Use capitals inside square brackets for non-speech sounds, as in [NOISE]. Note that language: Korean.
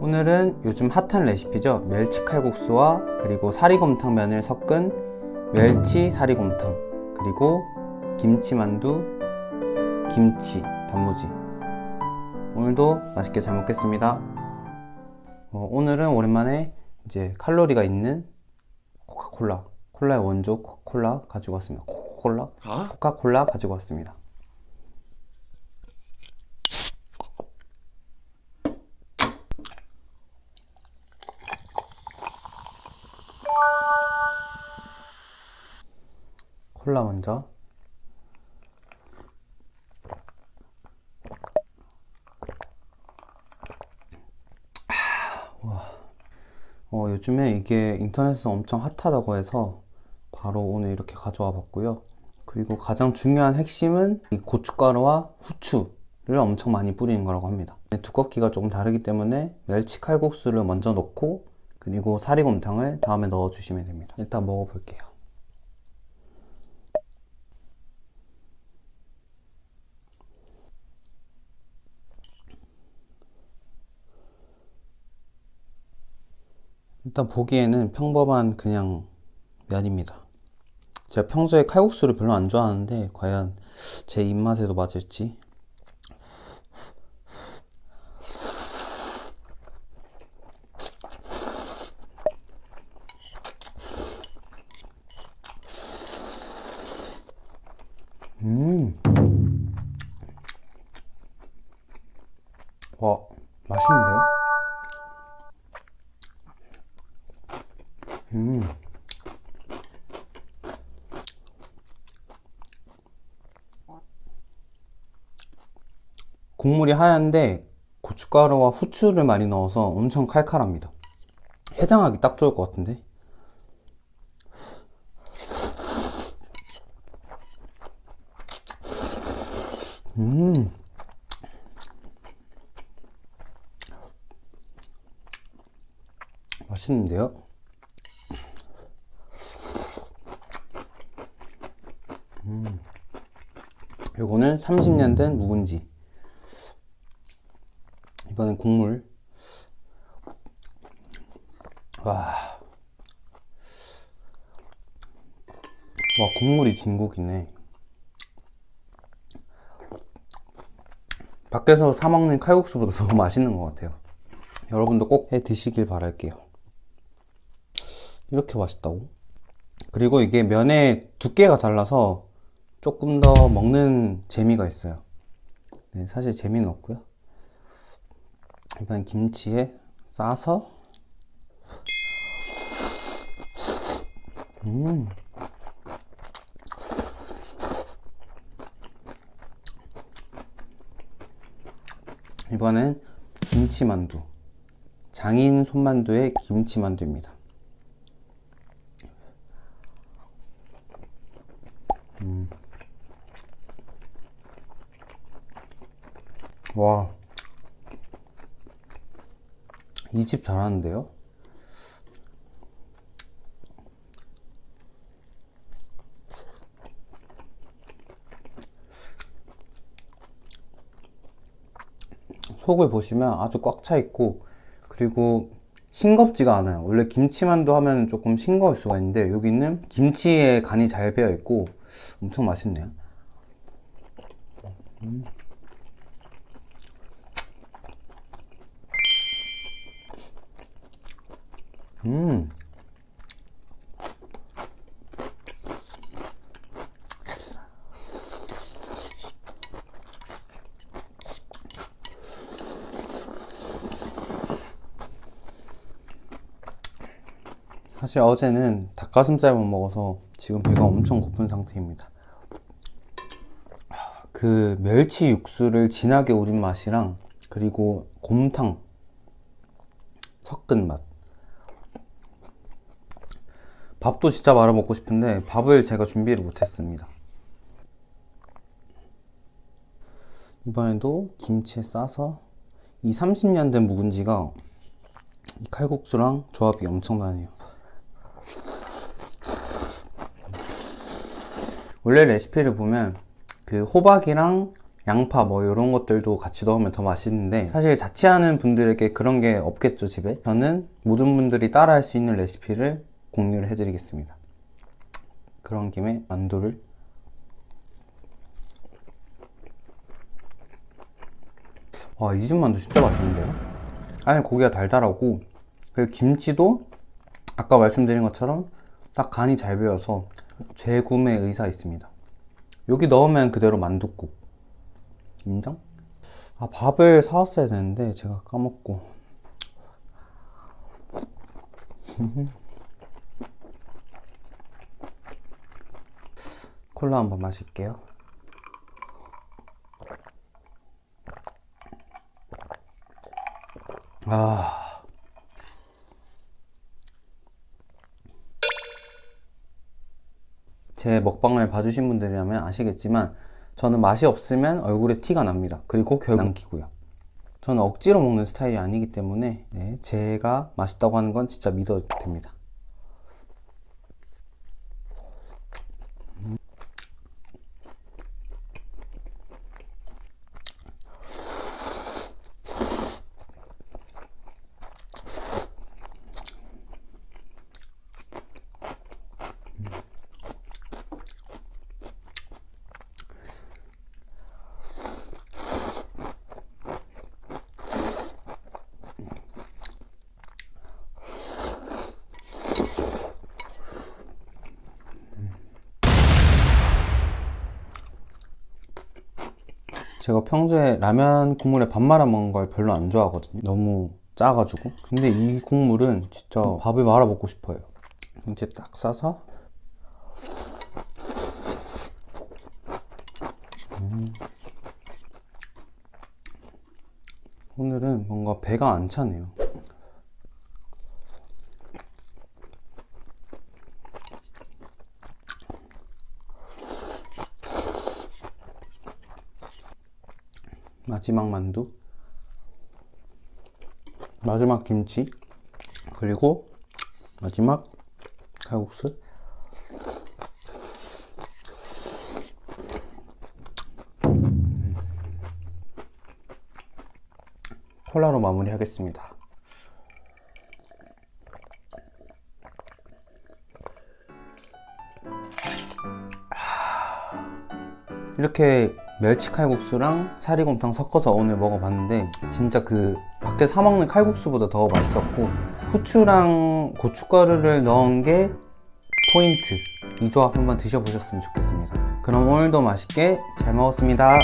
오늘은 요즘 핫한 레시피죠. 멸치 칼국수와 그리고 사리곰탕면을 섞은 멸치 사리곰탕 그리고 김치만두, 김치, 단무지. 오늘도 맛있게 잘 먹겠습니다. 어, 오늘은 오랜만에 이제 칼로리가 있는 코카콜라, 콜라의 원조 코카콜라 가지고 왔습니다. 코카콜라, 코카콜라 가지고 왔습니다. 콜라 먼저. 어, 요즘에 이게 인터넷에서 엄청 핫하다고 해서 바로 오늘 이렇게 가져와 봤고요. 그리고 가장 중요한 핵심은 이 고춧가루와 후추를 엄청 많이 뿌리는 거라고 합니다. 두껍기가 조금 다르기 때문에 멸치 칼국수를 먼저 넣고 그리고 사리곰탕을 다음에 넣어 주시면 됩니다. 일단 먹어볼게요. 일단 보기에는 평범한 그냥 면입니다. 제가 평소에 칼국수를 별로 안 좋아하는데 과연 제 입맛에도 맞을지. 음. 와, 맛있는데요? 음. 국물이 하얀데 고춧가루와 후추를 많이 넣어서 엄청 칼칼합니다. 해장하기 딱 좋을 것 같은데? 음. 맛있는데요? 요거는 30년 된 묵은지. 이번엔 국물. 와. 와, 국물이 진국이네. 밖에서 사먹는 칼국수보다 더 [LAUGHS] 맛있는 것 같아요. 여러분도 꼭 해 드시길 바랄게요. 이렇게 맛있다고? 그리고 이게 면의 두께가 달라서 조금 더 먹는 재미가 있어요. 네, 사실 재미는 없고요. 이번 김치에 싸서 음. 이번엔 김치만두. 장인 손만두의 김치만두입니다. 와. 이 집 잘하는데요? 속을 보시면 아주 꽉 차 있고, 그리고 싱겁지가 않아요. 원래 김치만두 하면 조금 싱거울 수가 있는데, 여기는 김치에 간이 잘 배어 있고, 엄청 맛있네요. 음. 사실 어제는 닭가슴살만 먹어서 지금 배가 엄청 고픈 상태입니다. 그 멸치 육수를 진하게 우린 맛이랑 그리고 곰탕 섞은 맛. 밥도 진짜 말아 먹고 싶은데 밥을 제가 준비를 못했습니다. 이번에도 김치에 싸서 이 30년 된 묵은지가 이 칼국수랑 조합이 엄청나네요. 원래 레시피를 보면 그 호박이랑 양파 뭐 이런 것들도 같이 넣으면 더 맛있는데 사실 자취하는 분들에게 그런 게 없겠죠 집에 저는 모든 분들이 따라 할 수 있는 레시피를 공유를 해드리겠습니다 그런 김에 만두를 와, 이 집 만두 진짜 맛있는데요? 안에 고기가 달달하고, 그리고 김치도 아까 말씀드린 것처럼 딱 간이 잘 배어서 재구매 의사 있습니다. 여기 넣으면 그대로 만두국. 인정? 아, 밥을 사왔어야 되는데 제가 까먹고. [LAUGHS] 콜라 한번 마실게요. 아. 제 먹방을 봐주신 분들이라면 아시겠지만 저는 맛이 없으면 얼굴에 티가 납니다. 그리고 결국 남기고요. 저는 억지로 먹는 스타일이 아니기 때문에 네, 제가 맛있다고 하는 건 진짜 믿어도 됩니다. 제가 평소에 라면 국물에 밥 말아 먹는 걸 별로 안 좋아하거든요. 너무 짜가지고. 근데 이 국물은 진짜 밥을 말아 먹고 싶어요. 이제 딱 싸서. 음. 오늘은 뭔가 배가 안 차네요. 마지막 만두, 마지막 김치, 그리고 마지막 칼국수. 콜라로 마무리하겠습니다. 이렇게 멸치 칼국수랑 사리곰탕 섞어서 오늘 먹어봤는데 진짜 그 밖에 사 먹는 칼국수보다 더 맛있었고 후추랑 고춧가루를 넣은 게 포인트. 이 조합 한번 드셔보셨으면 좋겠습니다. 그럼 오늘도 맛있게 잘 먹었습니다